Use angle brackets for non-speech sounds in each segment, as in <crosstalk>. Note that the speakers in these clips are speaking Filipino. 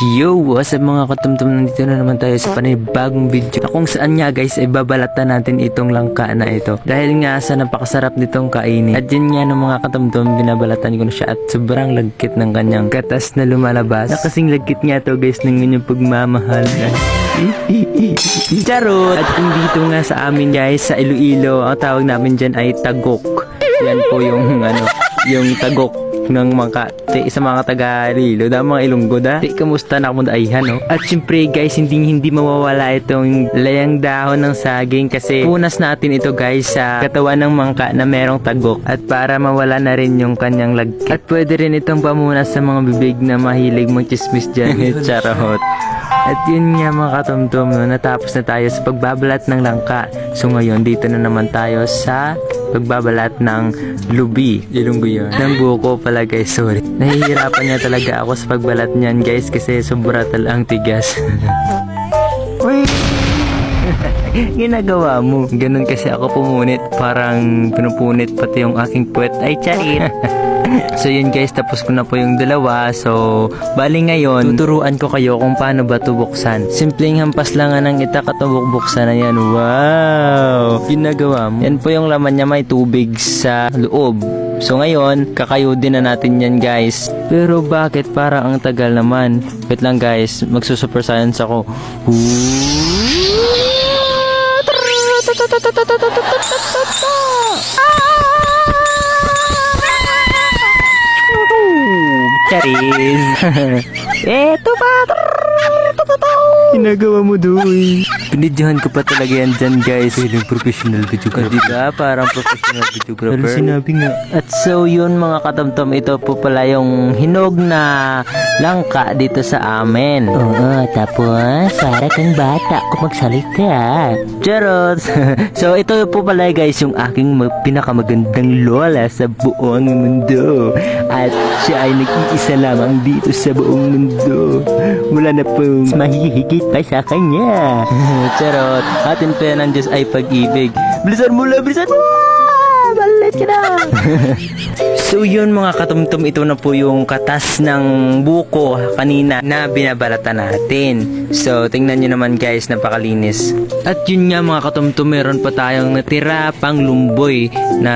Yo, what's up mga katumtum? Nandito na naman tayo sa panibagong video na kung saan nga guys ay babalatan natin itong langka na ito. Dahil nga sa napakasarap nitong kainin. At yun nga ng mga katumtum, binabalatan ko na siya at sobrang lagkit ng kanyang katas na lumalabas. Na kasing lagkit nga to guys ng inyong pagmamahal. <laughs> Charot! At kung dito nga sa amin guys, sa Iloilo, ang tawag namin dyan ay tagok. Yan po yung ano, yung tagok ng mga te, sa mga taga Lilo da mga Ilonggo da. Te, kamusta? Na mo daihan no? At syempre guys hindi hindi mawawala itong layang dahon ng saging kasi punas natin ito guys sa katawan ng mangka na merong tagok at para mawala na rin yung kanyang lagkit. At pwede rin itong pamunas sa mga bibig na mahilig magchismis dyan <laughs> charot at yun nga mga katumtum, no, natapos na tayo sa pagbabalat ng langka. So ngayon, dito na naman tayo sa pagbabalat ng lubi. Ilonggo yun. Ng buko pala guys, sorry. Nahihirapan niya talaga ako sa pagbalat niyan guys kasi sobra talang tigas. <laughs> Uy! <laughs> Ginagawa mo. Ganun kasi ako pumunit. Parang pinupunit pati yung aking puwet. Ay, charit! <laughs> so yun guys, tapos ko na po yung dalawa. So, bali ngayon, tuturuan ko kayo kung paano ba ito buksan. Simpleng hampas lang ng itak at buksan na yan. Wow! Ginagawa mo. Yan po yung laman niya, may tubig sa loob. So ngayon, kakayudin na natin yan guys. Pero bakit parang ang tagal naman? Wait lang guys, magsusuper science ako. That is. Eto pa! Ginagawa mo doy. Pinidyohan ko pa talaga yan dyan guys. Feeling professional videographer. Diba? Parang professional videographer. Pero sinabi nga. At so yun mga katamtam, ito po pala yung hinog na langka dito sa amin. Oo, tapos para kang bata kung magsalita. Charot! <laughs> so ito po pala guys yung aking ma- pinakamagandang lola sa buong mundo. At siya ay nag-iisa lamang dito sa buong mundo. Wala na pong mahihigit pa sa kanya. <laughs> Charot. Atin pa yan ng Diyos ay pag-ibig. Bilisan mo lang, bilisan mo! Balit ka na! <laughs> so yun mga katumtum, ito na po yung katas ng buko kanina na binabalatan natin. So tingnan nyo naman guys, napakalinis. At yun nga mga katumtum, meron pa tayong natira pang lumboy na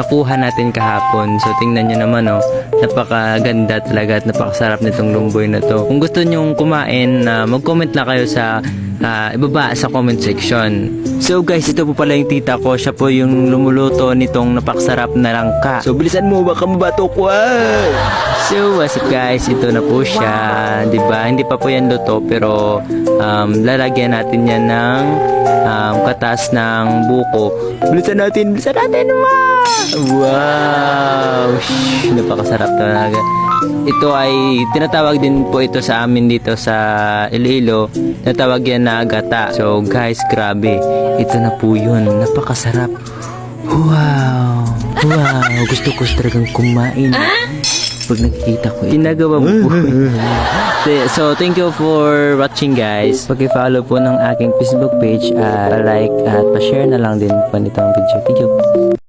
nakuha natin kahapon. So tingnan nyo naman oh, napakaganda talaga at napakasarap nitong lumboy na to. Kung gusto nyong kumain, na mag-comment lang kayo sa ah, ibaba sa comment section. So guys, ito po pala yung tita ko. Siya po yung lumuluto nitong napakasarap na langka. So bilisan mo, baka mabatok ko. ah! So what's up guys, ito na po siya. 'Di ba? Hindi pa po yan luto pero um, lalagyan natin yan ng um, katas ng buko. Bilisan natin, bilisan natin. Wow! Wow! Shh, napakasarap talaga. Ito ay tinatawag din po ito sa amin dito sa Iloilo. Tinatawag yan na gata. So guys, grabe. Ito na po yun. Napakasarap. Wow! Wow! Gusto ko talagang kumain. Pag nakikita ko, ginagawa mo po. <laughs> so, thank you for watching guys. Pag-follow po ng aking Facebook page at like at pa-share na lang din po nitong video. Thank you.